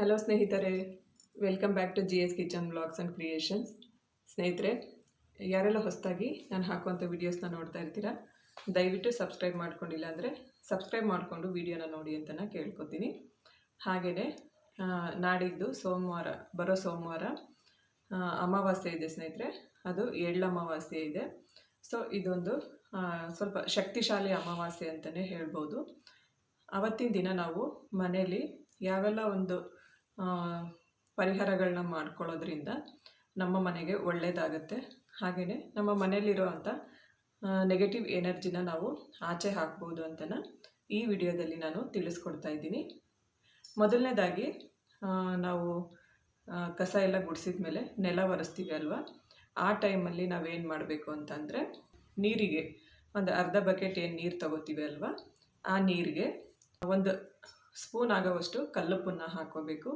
Hello ಸ್ನೇಹಿತರೆ, welcome back to G S kitchen blogs and creations. ಸ್ನೇಹಿತರೆ, ಯಾರೆಲ್ಲ ಹೊಸದಾಗಿ ನಾನು ಹಾಕುವಂಥ ವೀಡಿಯೋಸ್ನ ನೋಡ್ತಾ ಇರ್ತೀರಾ, ದಯವಿಟ್ಟು ಸಬ್ಸ್ಕ್ರೈಬ್ ಮಾಡ್ಕೊಂಡಿಲ್ಲ ಅಂದರೆ ಸಬ್ಸ್ಕ್ರೈಬ್ ಮಾಡಿಕೊಂಡು ವೀಡಿಯೋನ ನೋಡಿ ಅಂತ ನಾನು ಕೇಳ್ಕೊತೀನಿ ಹಾಗೆಯೇ ನಾಡಿದ್ದು ಸೋಮವಾರ, ಬರೋ ಸೋಮವಾರ ಅಮಾವಾಸ್ಯೆ ಇದೆ ಸ್ನೇಹಿತರೆ. ಅದು ಎಳ್ಳು ಅಮಾವಾಸ್ಯೆ ಇದೆ. ಸೊ, ಇದೊಂದು ಸ್ವಲ್ಪ ಶಕ್ತಿಶಾಲಿ ಅಮಾವಾಸ್ಯೆ ಅಂತಲೇ ಹೇಳ್ಬೋದು. ಅವತ್ತಿನ ದಿನ ನಾವು ಮನೇಲಿ ಯಾವೆಲ್ಲ ಒಂದು ಪರಿಹಾರಗಳನ್ನ ಮಾಡ್ಕೊಳ್ಳೋದ್ರಿಂದ ನಮ್ಮ ಮನೆಗೆ ಒಳ್ಳೆಯದಾಗತ್ತೆ ಹಾಗೆಯೇ ನಮ್ಮ ಮನೆಯಲ್ಲಿರುವಂಥ ನೆಗೆಟಿವ್ ಎನರ್ಜಿನ ನಾವು ಆಚೆ ಹಾಕ್ಬೋದು ಅಂತನ ಈ ವಿಡಿಯೋದಲ್ಲಿ ನಾನು ತಿಳಿಸ್ಕೊಡ್ತಾ ಇದ್ದೀನಿ. ಮೊದಲನೇದಾಗಿ ನಾವು ಕಸ ಎಲ್ಲ ಗುಡಿಸಿದ ಮೇಲೆ ನೆಲ ಒರೆಸ್ತೀವಿ ಅಲ್ವಾ? ಆ ಟೈಮಲ್ಲಿ ನಾವೇನು ಮಾಡಬೇಕು ಅಂತಂದರೆ, ನೀರಿಗೆ ಒಂದು ಅರ್ಧ ಬಕೆಟ್ ಏನು ನೀರು ತಗೋತೀವಿ ಅಲ್ವಾ? ಆ ನೀರಿಗೆ ಒಂದು ಸ್ಪೂನ್ ಆಗೋವಷ್ಟು ಕಲ್ಲುಪ್ಪನ್ನ ಹಾಕೋಬೇಕು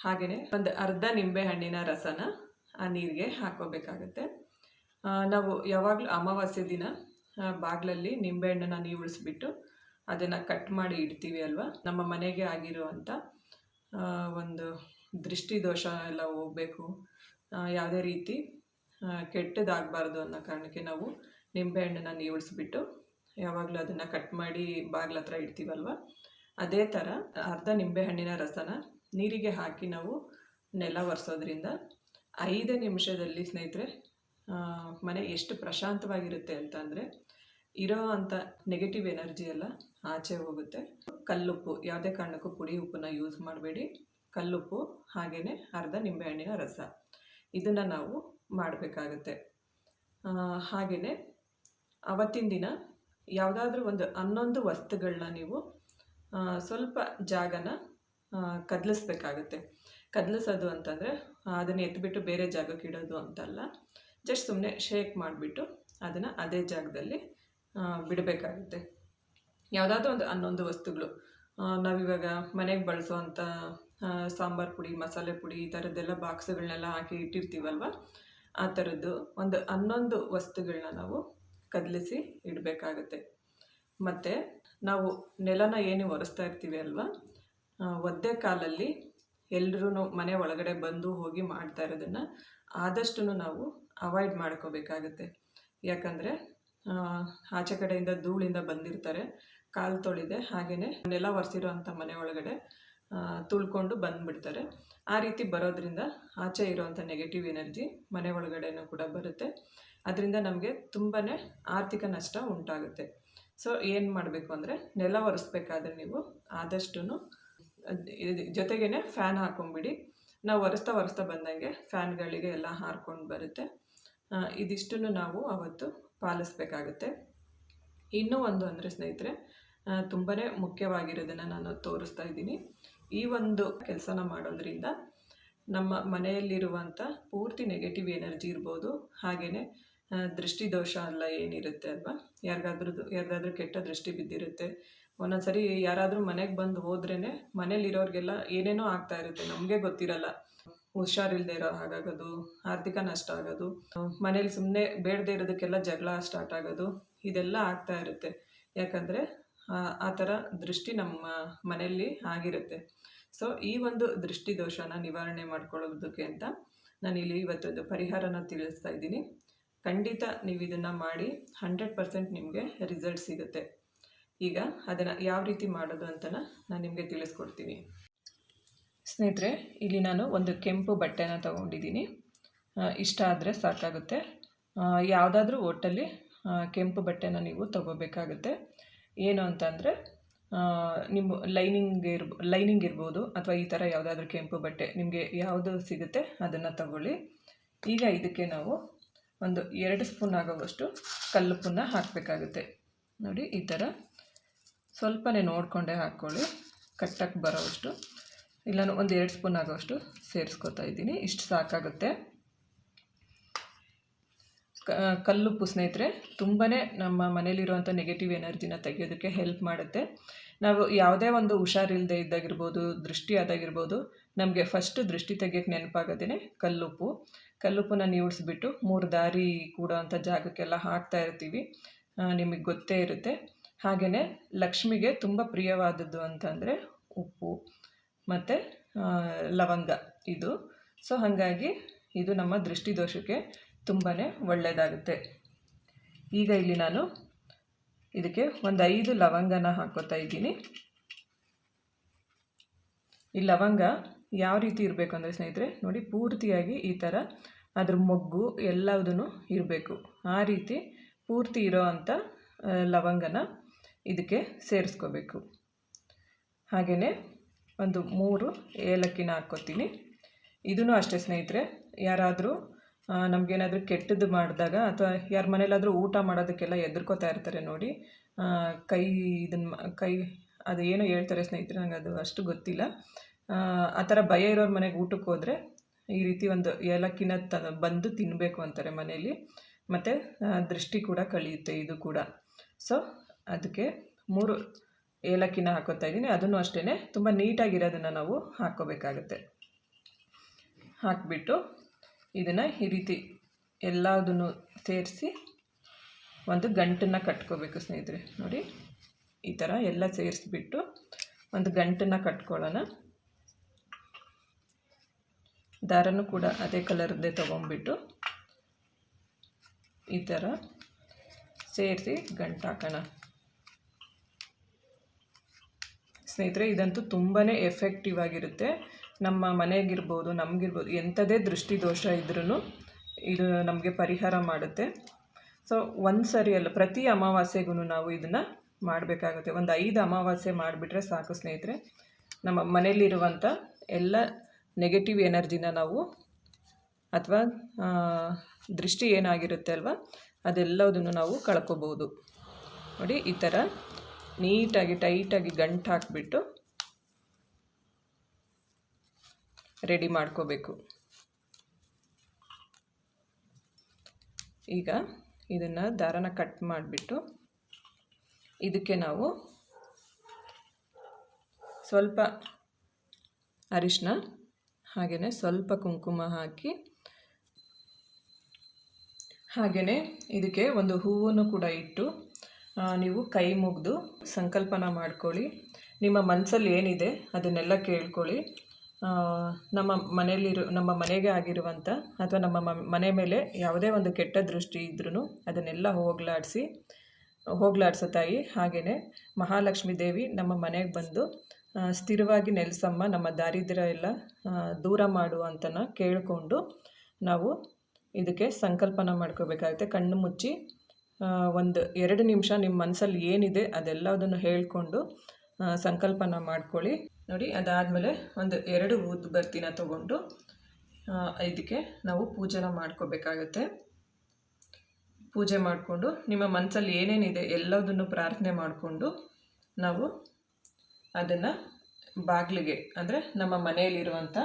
ಹಾಗೆಯೇ ಒಂದು ಅರ್ಧ ನಿಂಬೆ ಹಣ್ಣಿನ ರಸನ ಆ ನೀರಿಗೆ ಹಾಕೋಬೇಕಾಗತ್ತೆ ನಾವು ಯಾವಾಗಲೂ ಅಮಾವಾಸ್ಯೆ ದಿನ ಬಾಗಿಲಲ್ಲಿ ನಿಂಬೆಹಣ್ಣನ್ನು ನೀವುಳಿಸ್ಬಿಟ್ಟು ಅದನ್ನು ಕಟ್ ಮಾಡಿ ಇಡ್ತೀವಿ ಅಲ್ವಾ? ನಮ್ಮ ಮನೆಗೆ ಆಗಿರುವಂಥ ಒಂದು ದೃಷ್ಟಿ ದೋಷ ಎಲ್ಲ ಹೋಗಬೇಕು. ಯಾವುದೇ ರೀತಿ ಕೆಟ್ಟದಾಗಬಾರ್ದು ಅನ್ನೋ ಕಾರಣಕ್ಕೆ ನಾವು ನಿಂಬೆಹಣ್ಣನ್ನು ನೀವುಳಿಸ್ಬಿಟ್ಟು ಯಾವಾಗಲೂ ಅದನ್ನು ಕಟ್ ಮಾಡಿ ಬಾಗಿಲ ಹತ್ರ ಇಡ್ತೀವಲ್ವ? ಅದೇ ಥರ ಅರ್ಧ ನಿಂಬೆಹಣ್ಣಿನ ರಸನ ನೀರಿಗೆ ಹಾಕಿ ನಾವು ನೆಲ ಒರೆಸೋದ್ರಿಂದ ಐದು ನಿಮಿಷದಲ್ಲಿ ಸ್ನೇಹಿತರೆ ಮನೆ ಎಷ್ಟು ಪ್ರಶಾಂತವಾಗಿರುತ್ತೆ ಅಂತಂದರೆ ಇರೋ ಅಂಥ ನೆಗೆಟಿವ್ ಎನರ್ಜಿ ಎಲ್ಲ ಆಚೆ ಹೋಗುತ್ತೆ. ಕಲ್ಲುಪ್ಪು, ಯಾವುದೇ ಕಾರಣಕ್ಕೂ ಪುಡಿ ಉಪ್ಪನ್ನ ಯೂಸ್ ಮಾಡಬೇಡಿ. ಕಲ್ಲುಪ್ಪು ಹಾಗೆಯೇ ಅರ್ಧ ನಿಂಬೆಹಣ್ಣಿನ ರಸ. ಇದನ್ನು ನಾವು ಮಾಡಬೇಕಾಗತ್ತೆ. ಹಾಗೆಯೇ ಅವತ್ತಿನ ದಿನ ಯಾವುದಾದ್ರೂ ಒಂದು ಹನ್ನೊಂದು ವಸ್ತುಗಳನ್ನ ನೀವು ಸ್ವಲ್ಪ ಜಾಗನ ಕದಲಿಸ್ಬೇಕಾಗತ್ತೆ. ಕದಲಿಸೋದು ಅಂತಂದರೆ ಅದನ್ನು ಎತ್ಬಿಟ್ಟು ಬೇರೆ ಜಾಗಕ್ಕೆ ಇಡೋದು ಅಂತಲ್ಲ. ಜಸ್ಟ್ ಸುಮ್ಮನೆ ಶೇಕ್ ಮಾಡಿಬಿಟ್ಟು ಅದನ್ನು ಅದೇ ಜಾಗದಲ್ಲಿ ಬಿಡಬೇಕಾಗುತ್ತೆ. ಯಾವುದಾದ್ರೂ ಒಂದು ಹನ್ನೊಂದು ವಸ್ತುಗಳು. ನಾವಿವಾಗ ಮನೆಗೆ ಬಳಸುವಂಥ ಸಾಂಬಾರು ಪುಡಿ, ಮಸಾಲೆ ಪುಡಿ ಈ ಥರದ್ದೆಲ್ಲ ಬಾಕ್ಸ್ಗಳನ್ನೆಲ್ಲ ಹಾಕಿ ಇಟ್ಟಿರ್ತೀವಲ್ವ? ಆ ಥರದ್ದು ಒಂದು ಹನ್ನೊಂದು ವಸ್ತುಗಳನ್ನ ನಾವು ಕದಲಿಸಿ ಇಡಬೇಕಾಗುತ್ತೆ. ಮತ್ತು ನಾವು ನೆಲನ ಏನು ಒರೆಸ್ತಾ ಇರ್ತೀವಿ ಅಲ್ವಾ? ಒದ್ದೆ ಕಾಲಲ್ಲಿ ಎಲ್ಲರೂ ಮನೆ ಒಳಗಡೆ ಬಂದು ಹೋಗಿ ಮಾಡ್ತಾ ಇರೋದನ್ನು ಆದಷ್ಟು ನಾವು ಅವಾಯ್ಡ್ ಮಾಡ್ಕೋಬೇಕಾಗತ್ತೆ. ಯಾಕಂದರೆ ಆಚೆ ಕಡೆಯಿಂದ ಧೂಳಿಂದ ಬಂದಿರ್ತಾರೆ, ಕಾಲು ತೊಳಿದೆ ಹಾಗೆಯೇ ನೆಲ ಒರೆಸಿರೋ ಅಂಥ ಮನೆ ಒಳಗಡೆ ತುಳ್ಕೊಂಡು ಬಂದುಬಿಡ್ತಾರೆ. ಆ ರೀತಿ ಬರೋದ್ರಿಂದ ಆಚೆ ಇರೋವಂಥ ನೆಗೆಟಿವ್ ಎನರ್ಜಿ ಮನೆ ಒಳಗಡೆನೂ ಕೂಡ ಬರುತ್ತೆ. ಅದರಿಂದ ನಮಗೆ ತುಂಬಾ ಆರ್ಥಿಕ ನಷ್ಟ ಉಂಟಾಗುತ್ತೆ. ಸೊ ಏನು ಮಾಡಬೇಕು ಅಂದರೆ ನೆಲ ಒರೆಸ್ಬೇಕಾದ್ರೆ ನೀವು ಆದಷ್ಟು ಜೊತೆಗೇ ಫ್ಯಾನ್ ಹಾಕೊಂಬಿಡಿ. ನಾವು ಒರೆಸ್ತಾ ಒರೆಸ್ತಾ ಬಂದಂಗೆ ಫ್ಯಾನ್ಗಳಿಗೆ ಎಲ್ಲ ಹಾರ್ಕೊಂಡು ಬರುತ್ತೆ. ಇದಿಷ್ಟನ್ನು ನಾವು ಅವತ್ತು ಪಾಲಿಸ್ಬೇಕಾಗುತ್ತೆ. ಇನ್ನೂ ಒಂದು ಅಂದರೆ ಸ್ನೇಹಿತರೆ ತುಂಬಾ ಮುಖ್ಯವಾಗಿರೋದನ್ನು ನಾನು ತೋರಿಸ್ತಾ ಇದ್ದೀನಿ. ಈ ಒಂದು ಕೆಲಸನ ಮಾಡೋದ್ರಿಂದ ನಮ್ಮ ಮನೆಯಲ್ಲಿರುವಂಥ ಪೂರ್ತಿ ನೆಗೆಟಿವ್ ಎನರ್ಜಿ ಇರ್ಬೋದು ಹಾಗೆಯೇ ದೃಷ್ಟಿ ದೋಷ ಎಲ್ಲ ಏನಿರುತ್ತೆ ಅಲ್ವಾ? ಯಾರಿಗಾದ್ರೂ ಯಾರಿಗಾದ್ರೂ ಕೆಟ್ಟ ದೃಷ್ಟಿ ಬಿದ್ದಿರುತ್ತೆ ಒಂದೊಂದು ಸರಿ ಯಾರಾದರೂ ಮನೆಗೆ ಬಂದು ಹೋದ್ರೇ ಮನೇಲಿರೋರಿಗೆಲ್ಲ ಏನೇನೋ ಆಗ್ತಾ ಇರುತ್ತೆ, ನಮಗೆ ಗೊತ್ತಿರಲ್ಲ. ಹುಷಾರಿಲ್ಲದೆ ಇರೋ ಹಾಗಾಗೋದು, ಆರ್ಥಿಕ ನಷ್ಟ ಆಗೋದು, ಮನೇಲಿ ಸುಮ್ಮನೆ ಬೇಡದೇ ಇರೋದಕ್ಕೆಲ್ಲ ಜಗಳ ಸ್ಟಾರ್ಟ್ ಆಗೋದು, ಇದೆಲ್ಲ ಆಗ್ತಾ ಇರುತ್ತೆ. ಯಾಕಂದರೆ ಆ ಥರ ದೃಷ್ಟಿ ನಮ್ಮ ಮನೆಯಲ್ಲಿ ಆಗಿರುತ್ತೆ. ಸೊ ಈ ಒಂದು ದೃಷ್ಟಿ ದೋಷನ ನಿವಾರಣೆ ಮಾಡ್ಕೊಳ್ಳೋದಕ್ಕೆ ಅಂತ ನಾನಿಲ್ಲಿ ಇವತ್ತೊಂದು ಪರಿಹಾರನ ತಿಳಿಸ್ತಾ ಇದ್ದೀನಿ. ಖಂಡಿತ ನೀವು ಇದನ್ನು ಮಾಡಿ ಹಂಡ್ರೆಡ್ ಪರ್ಸೆಂಟ್ ನಿಮಗೆ ರಿಸಲ್ಟ್ ಸಿಗುತ್ತೆ. ಈಗ ಅದನ್ನು ಯಾವ ರೀತಿ ಮಾಡೋದು ಅಂತ ನಾನು ನಿಮಗೆ ತಿಳಿಸ್ಕೊಡ್ತೀನಿ. ಸ್ನೇಹಿತರೆ, ಇಲ್ಲಿ ನಾನು ಒಂದು ಕೆಂಪು ಬಟ್ಟೆನ ತಗೊಂಡಿದ್ದೀನಿ. ಇಷ್ಟ ಆದರೆ ಸಾಕಾಗುತ್ತೆ. ಯಾವುದಾದ್ರೂ ಒಟ್ಟಲ್ಲಿ ಕೆಂಪು ಬಟ್ಟೆನ ನೀವು ತಗೋಬೇಕಾಗುತ್ತೆ. ಏನು ಅಂತಂದರೆ ನಿಮ್ಮ ಲೈನಿಂಗ್ ಇರ್ಬ ಲೈನಿಂಗ್ ಇರ್ಬೋದು ಅಥವಾ ಈ ಥರ ಯಾವುದಾದ್ರೂ ಕೆಂಪು ಬಟ್ಟೆ ನಿಮಗೆ ಯಾವುದು ಸಿಗುತ್ತೆ ಅದನ್ನು ತಗೊಳ್ಳಿ. ಈಗ ಇದಕ್ಕೆ ನಾವು ಒಂದು ಎರಡು ಸ್ಪೂನ್ ಆಗೋವಷ್ಟು ಕಲ್ಲುಪ್ಪನ್ನ ಹಾಕಬೇಕಾಗುತ್ತೆ. ನೋಡಿ, ಈ ಥರ ಸ್ವಲ್ಪನೇ ನೋಡಿಕೊಂಡೇ ಹಾಕ್ಕೊಳ್ಳಿ. ಕಟ್ಟಕ್ಕೆ ಬರೋವಷ್ಟು. ಇಲ್ಲ ಒಂದು ಎರಡು ಸ್ಪೂನ್ ಆಗೋವಷ್ಟು ಸೇರಿಸ್ಕೊತಾ ಇದ್ದೀನಿ. ಇಷ್ಟು ಸಾಕಾಗುತ್ತೆ. ಕಲ್ಲುಪ್ಪು ಸ್ನೇಹಿತರೆ ತುಂಬಾ ನಮ್ಮ ಮನೇಲಿರುವಂಥ ನೆಗೆಟಿವ್ ಎನರ್ಜಿನ ತೆಗೆಯೋದಕ್ಕೆ ಹೆಲ್ಪ್ ಮಾಡುತ್ತೆ. ನಾವು ಯಾವುದೇ ಒಂದು ಹುಷಾರಿಲ್ಲದೆ ಇದ್ದಾಗಿರ್ಬೋದು ದೃಷ್ಟಿ ಆದಾಗಿರ್ಬೋದು ನಮಗೆ ಫಸ್ಟ್ ದೃಷ್ಟಿ ತೆಗಿಯೋಕ್ಕೆ ನೆನಪಾಗೋದೇ ಕಲ್ಲುಪ್ಪು. ಕಲ್ಲುಪ್ಪನ್ನ ನೀಡಿಸ್ಬಿಟ್ಟು ಮೂರು ದಾರಿ ಕೂಡೋವಂಥ ಜಾಗಕ್ಕೆಲ್ಲ ಹಾಕ್ತಾ ಇರ್ತೀವಿ. ನಿಮಗೆ ಗೊತ್ತೇ ಇರುತ್ತೆ. ಹಾಗೆಯೇ ಲಕ್ಷ್ಮಿಗೆ ತುಂಬ ಪ್ರಿಯವಾದದ್ದು ಅಂತಂದರೆ ಉಪ್ಪು ಮತ್ತು ಲವಂಗ ಇದು. ಸೊ ಹಾಗಾಗಿ ಇದು ನಮ್ಮ ದೃಷ್ಟಿದೋಷಕ್ಕೆ ತುಂಬಾ ಒಳ್ಳೆಯದಾಗುತ್ತೆ ಈಗ ಇಲ್ಲಿ ನಾನು ಇದಕ್ಕೆ ಒಂದು ಐದು ಲವಂಗನ ಹಾಕೋತಾ ಇದ್ದೀನಿ. ಈ ಲವಂಗ ಯಾವ ರೀತಿ ಇರಬೇಕು ಅಂದರೆ ಸ್ನೇಹಿತರೆ, ನೋಡಿ ಪೂರ್ತಿಯಾಗಿ ಈ ಥರ ಅದ್ರ ಮೊಗ್ಗು ಎಲ್ಲದೂ ಇರಬೇಕು. ಆ ರೀತಿ ಪೂರ್ತಿ ಇರೋ ಅಂಥ ಲವಂಗನ ಇದಕ್ಕೆ ಸೇರಿಸ್ಕೋಬೇಕು. ಹಾಗೆಯೇ ಒಂದು ಮೂರು ಏಲಕ್ಕಿನ ಹಾಕ್ಕೋತೀನಿ. ಇದೂ ಅಷ್ಟೇ ಸ್ನೇಹಿತರೆ, ಯಾರಾದರೂ ನಮಗೇನಾದರೂ ಕೆಟ್ಟದ್ದು ಮಾಡಿದಾಗ ಅಥವಾ ಯಾರ ಮನೇಲಾದರೂ ಊಟ ಮಾಡೋದಕ್ಕೆಲ್ಲ ಎದುರ್ಕೋತಾ ಇರ್ತಾರೆ ನೋಡಿ ಕೈ ಇದನ್ನು ಕೈ ಅದು ಏನೋ ಹೇಳ್ತಾರೆ ಸ್ನೇಹಿತರೆ ನನಗೆ ಅದು ಅಷ್ಟು ಗೊತ್ತಿಲ್ಲ. ಆ ಥರ ಭಯ ಇರೋರ ಮನೆಗೆ ಊಟಕ್ಕೆ ಹೋದರೆ ಈ ರೀತಿ ಒಂದು ಏಲಕ್ಕಿನ ತ, ಬಂದು ತಿನ್ನಬೇಕು ಅಂತಾರೆ ಮನೆಯಲ್ಲಿ ಮತ್ತು ದೃಷ್ಟಿ ಕೂಡ ಕಳೆಯುತ್ತೆ, ಇದು ಕೂಡ. ಸೊ ಅದಕ್ಕೆ ಮೂರು ಏಲಕ್ಕಿನ ಹಾಕೋತಾ ಇದ್ದೀನಿ. ಅದನ್ನು ಅಷ್ಟೇ ತುಂಬ ನೀಟಾಗಿರೋದನ್ನು ನಾವು ಹಾಕ್ಕೋಬೇಕಾಗತ್ತೆ. ಹಾಕಿಬಿಟ್ಟು ಇದನ್ನು ಈ ರೀತಿ ಎಲ್ಲದನ್ನು ಸೇರಿಸಿ ಒಂದು ಗಂಟನ್ನು ಕಟ್ಕೋಬೇಕು ಸ್ನೇಹಿತರೆ. ನೋಡಿ, ಈ ಥರ ಎಲ್ಲ ಸೇರಿಸ್ಬಿಟ್ಟು ಒಂದು ಗಂಟನ್ನು ಕಟ್ಕೊಳ್ಳೋಣ. ದಾರನೂ ಕೂಡ ಅದೇ ಕಲರ್ದೇ ತೊಗೊಂಬಿಟ್ಟು ಈ ಥರ ಸೇರಿಸಿ ಗಂಟು ಹಾಕೋಣ. ಸ್ನೇಹಿತರೆ, ಇದಂತೂ ತುಂಬಾ ಎಫೆಕ್ಟಿವ್ ಆಗಿರುತ್ತೆ. ನಮ್ಮ ಮನೆಗಿರ್ಬೋದು, ನಮಗಿರ್ಬೋದು, ಎಂಥದೇ ದೃಷ್ಟಿದೋಷ ಇದ್ರೂ ಇದು ನಮಗೆ ಪರಿಹಾರ ಮಾಡುತ್ತೆ. ಸೊ ಒಂದು ಸರಿ ಅಲ್ಲ, ಪ್ರತಿ ಅಮಾವಾಸ್ಯೆಗೂ ನಾವು ಇದನ್ನು ಮಾಡಬೇಕಾಗುತ್ತೆ. ಒಂದು ಐದು ಅಮಾವಾಸ್ಯೆ ಮಾಡಿಬಿಟ್ರೆ ಸಾಕು ಸ್ನೇಹಿತರೆ. ನಮ್ಮ ಮನೆಯಲ್ಲಿರುವಂಥ ಎಲ್ಲ ನೆಗೆಟಿವ್ ಎನರ್ಜಿನ ನಾವು ಅಥವಾ ದೃಷ್ಟಿ ಏನಾಗಿರುತ್ತೆ ಅಲ್ವಾ, ಅದೆಲ್ಲದನ್ನು ನಾವು ಕಳ್ಕೊಬೋದು ನೋಡಿ, ಈ ಥರ ನೀಟಾಗಿ ಟೈಟಾಗಿ ಗಂಟು ಹಾಕಿಬಿಟ್ಟು ರೆಡಿ ಮಾಡ್ಕೋಬೇಕು. ಈಗ ಇದನ್ನು ದಾರನ ಕಟ್ ಮಾಡಿಬಿಟ್ಟು ಇದಕ್ಕೆ ನಾವು ಸ್ವಲ್ಪ ಅರಿಶಿನ ಹಾಗೆಯೇ ಸ್ವಲ್ಪ ಕುಂಕುಮ ಹಾಕಿ ಹಾಗೆಯೇ ಇದಕ್ಕೆ ಒಂದು ಹೂವನ್ನು ಕೂಡ ಇಟ್ಟು ನೀವು ಕೈ ಮುಗಿದು ಸಂಕಲ್ಪನ ಮಾಡ್ಕೊಳ್ಳಿ. ನಿಮ್ಮ ಮನಸ್ಸಲ್ಲಿ ಏನಿದೆ ಅದನ್ನೆಲ್ಲ ಕೇಳ್ಕೊಳ್ಳಿ. ನಮ್ಮ ಮನೆಯಲ್ಲಿರೋ, ನಮ್ಮ ಮನೆಗೆ ಆಗಿರುವಂಥ ಅಥವಾ ನಮ್ಮ ಮನೆ ಮೇಲೆ ಯಾವುದೇ ಒಂದು ಕೆಟ್ಟ ದೃಷ್ಟಿ ಇದ್ರೂ ಅದನ್ನೆಲ್ಲ ಹೋಗಲಾಡಿಸಿ, ಹೋಗಲಾಡ್ಸೋ ತಾಯಿ ಹಾಗೆಯೇ ಮಹಾಲಕ್ಷ್ಮೀ ದೇವಿ ನಮ್ಮ ಮನೆಗೆ ಬಂದು ಸ್ಥಿರವಾಗಿ ನೆಲೆಸಮ್ಮ, ನಮ್ಮ ದಾರಿದ್ರ್ಯ ಎಲ್ಲ ದೂರ ಮಾಡು ಅಂತನ ಕೇಳಿಕೊಂಡು ನಾವು ಇದಕ್ಕೆ ಸಂಕಲ್ಪನ ಮಾಡ್ಕೋಬೇಕಾಗುತ್ತೆ. ಕಣ್ಣು ಮುಚ್ಚಿ ಒಂದು ಎರಡು ನಿಮಿಷ ನಿಮ್ಮ ಮನಸ್ಸಲ್ಲಿ ಏನಿದೆ ಅದೆಲ್ಲದನ್ನು ಹೇಳಿಕೊಂಡು ಸಂಕಲ್ಪನ ಮಾಡ್ಕೊಳ್ಳಿ. ನೋಡಿ, ಅದಾದಮೇಲೆ ಒಂದು ಎರಡು ಊದುಬತ್ತಿನ ತಗೊಂಡು ಇದಕ್ಕೆ ನಾವು ಪೂಜೆನ ಮಾಡ್ಕೋಬೇಕಾಗತ್ತೆ. ಪೂಜೆ ಮಾಡಿಕೊಂಡು, ನಿಮ್ಮ ಮನಸ್ಸಲ್ಲಿ ಏನೇನಿದೆ ಎಲ್ಲದನ್ನು ಪ್ರಾರ್ಥನೆ ಮಾಡಿಕೊಂಡು, ನಾವು ಅದನ್ನು ಬಾಗಿಲಿಗೆ, ಅಂದರೆ ನಮ್ಮ ಮನೆಯಲ್ಲಿರುವಂಥ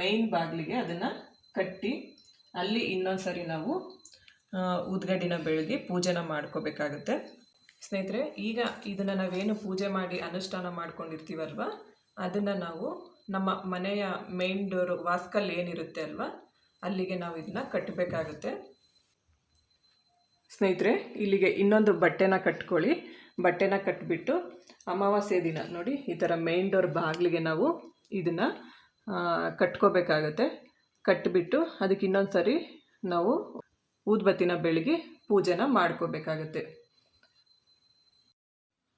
ಮೇಯ್ನ್ ಬಾಗಿಲಿಗೆ ಅದನ್ನು ಕಟ್ಟಿ, ಅಲ್ಲಿ ಇನ್ನೊಂದು ಸರಿ ನಾವು ಉದ್ಗಡ್ಡಿನ ಬೆಳಗಿ ಪೂಜೆನ ಮಾಡ್ಕೋಬೇಕಾಗುತ್ತೆ. ಸ್ನೇಹಿತರೆ, ಈಗ ಇದನ್ನು ನಾವೇನು ಪೂಜೆ ಮಾಡಿ ಅನುಷ್ಠಾನ ಮಾಡ್ಕೊಂಡಿರ್ತೀವಲ್ವ? ಅದನ್ನು ನಾವು ನಮ್ಮ ಮನೆಯ ಮೇನ್ ಡೋರು ವಾಸ್ಕಲ್ ಏನಿರುತ್ತೆ ಅಲ್ವಾ? ಅಲ್ಲಿಗೆ ನಾವು ಇದನ್ನ ಕಟ್ಟಬೇಕಾಗುತ್ತೆ ಸ್ನೇಹಿತರೆ, ಇಲ್ಲಿಗೆ ಇನ್ನೊಂದು ಬಟ್ಟೆನ ಕಟ್ಕೊಳ್ಳಿ. ಬಟ್ಟೆನ ಕಟ್ಬಿಟ್ಟು ಅಮಾವಾಸ್ಯೆ ದಿನ ನೋಡಿ, ಈ ಥರ ಮೇನ್ ಡೋರ್ ಬಾಗಿಲಿಗೆ ನಾವು ಇದನ್ನು ಕಟ್ಕೋಬೇಕಾಗತ್ತೆ. ಕಟ್ಬಿಟ್ಟು ಅದಕ್ಕೆ ಇನ್ನೊಂದು ಸರಿ ನಾವು ಊದ್ಬತ್ತಿನ ಬೆಳಗ್ಗೆ ಪೂಜೆನ ಮಾಡ್ಕೋಬೇಕಾಗತ್ತೆ.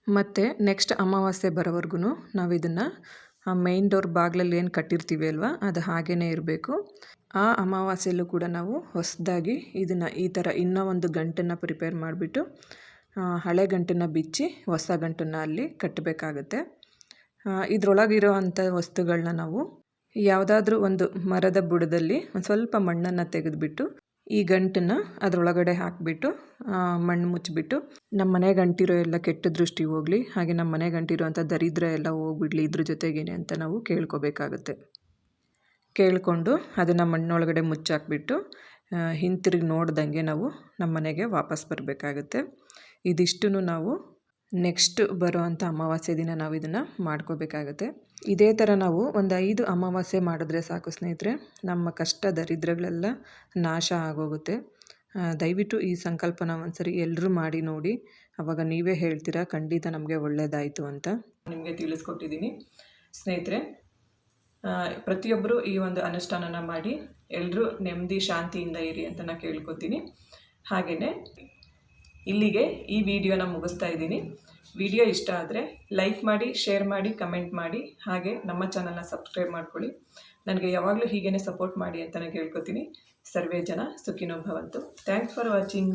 ಮತ್ತು ನೆಕ್ಸ್ಟ್ ಅಮಾವಾಸ್ಯೆ ಬರೋವರೆಗೂ ನಾವು ಇದನ್ನು ಆ ಮೇನ್ ಡೋರ್ ಬಾಗಿಲಲ್ಲಿ ಏನು ಕಟ್ಟಿರ್ತೀವಿ ಅಲ್ವಾ, ಅದು ಹಾಗೇ ಇರಬೇಕು. ಆ ಅಮಾವಾಸ್ಯೆಯಲ್ಲೂ ಕೂಡ ನಾವು ಹೊಸದಾಗಿ ಇದನ್ನು ಈ ಥರ ಇನ್ನೂ ಒಂದು ಗಂಟನ್ನು ಪ್ರಿಪೇರ್ ಮಾಡಿಬಿಟ್ಟು ಹಳೆ ಗಂಟನ್ನು ಬಿಚ್ಚಿ ಹೊಸ ಗಂಟನ್ನು ಅಲ್ಲಿ ಕಟ್ಟಬೇಕಾಗತ್ತೆ. ಇದರೊಳಗಿರೋ ಅಂಥ ವಸ್ತುಗಳನ್ನ ನಾವು ಯಾವುದಾದ್ರೂ ಒಂದು ಮರದ ಬುಡದಲ್ಲಿ ಒಂದು ಸ್ವಲ್ಪ ಮಣ್ಣನ್ನು ತೆಗೆದುಬಿಟ್ಟು ಈ ಗಂಟನ್ನು ಅದರೊಳಗಡೆ ಹಾಕಿಬಿಟ್ಟು ಮಣ್ಣು ಮುಚ್ಚಿಬಿಟ್ಟು ನಮ್ಮ ಮನೆ ಗಂಟಿರೋ ಎಲ್ಲ ಕೆಟ್ಟ ದೃಷ್ಟಿ ಹೋಗಲಿ, ಹಾಗೆ ನಮ್ಮ ಮನೆ ಗಂಟಿರೋಂಥ ದರಿದ್ರ ಎಲ್ಲ ಹೋಗ್ಬಿಡ್ಲಿ, ಇದ್ರ ಜೊತೆಗೇನೆ ಅಂತ ನಾವು ಕೇಳ್ಕೊಬೇಕಾಗತ್ತೆ. ಕೇಳಿಕೊಂಡು ಅದನ್ನು ಮಣ್ಣೊಳಗಡೆ ಮುಚ್ಚಾಕ್ಬಿಟ್ಟು ಹಿಂತಿರುಗಿ ನೋಡ್ದಂಗೆ ನಾವು ನಮ್ಮ ಮನೆಗೆ ವಾಪಸ್ ಬರಬೇಕಾಗುತ್ತೆ. ಇದಿಷ್ಟು ನಾವು ನೆಕ್ಸ್ಟ್ ಬರುವಂಥ ಅಮಾವಾಸ್ಯೆ ದಿನ ನಾವು ಇದನ್ನು ಮಾಡ್ಕೋಬೇಕಾಗುತ್ತೆ. ಇದೇ ಥರ ನಾವು ಒಂದು ಐದು ಅಮಾವಾಸ್ಯೆ ಮಾಡಿದ್ರೆ ಸಾಕು ಸ್ನೇಹಿತರೆ, ನಮ್ಮ ಕಷ್ಟ ದರಿದ್ರಗಳೆಲ್ಲ ನಾಶ ಆಗೋಗುತ್ತೆ. ದಯವಿಟ್ಟು ಈ ಸಂಕಲ್ಪನ ಒಂದ್ಸರಿ ಎಲ್ಲರೂ ಮಾಡಿ ನೋಡಿ. ಅವಾಗ ನೀವೇ ಹೇಳ್ತೀರಾ, ಖಂಡಿತ ನಮಗೆ ಒಳ್ಳೆಯದಾಯಿತು ಅಂತ. ನಿಮಗೆ ತಿಳಿಸ್ಕೊಟ್ಟಿದ್ದೀನಿ. ಸ್ನೇಹಿತರೆ ಪ್ರತಿಯೊಬ್ಬರು ಈ ಒಂದು ಅನುಷ್ಠಾನನ ಮಾಡಿ ಎಲ್ಲರೂ ನೆಮ್ಮದಿ, ಶಾಂತಿಯಿಂದ ಇರಿ ಅಂತ ನಾನು ಕೇಳ್ಕೊತೀನಿ. ಹಾಗೆಯೇ ಇಲ್ಲಿಗೆ ಈ ವಿಡಿಯೋನ ಮುಗಿಸ್ತಾ ಇದ್ದೀನಿ. ವಿಡಿಯೋ ಇಷ್ಟ ಆದರೆ ಲೈಕ್ ಮಾಡಿ, ಶೇರ್ ಮಾಡಿ, ಕಮೆಂಟ್ ಮಾಡಿ, ಹಾಗೆ ನಮ್ಮ ಚಾನಲ್ನ ಸಬ್ಸ್ಕ್ರೈಬ್ ಮಾಡ್ಕೊಳ್ಳಿ. ನನಗೆ ಯಾವಾಗಲೂ ಹೀಗೇ ಸಪೋರ್ಟ್ ಮಾಡಿ ಅಂತಲೇ ಕೇಳ್ಕೊತೀನಿ. ಸರ್ವೇ ಜನ ಸುಖಿನೋ ಭವಂತು. Thanks for watching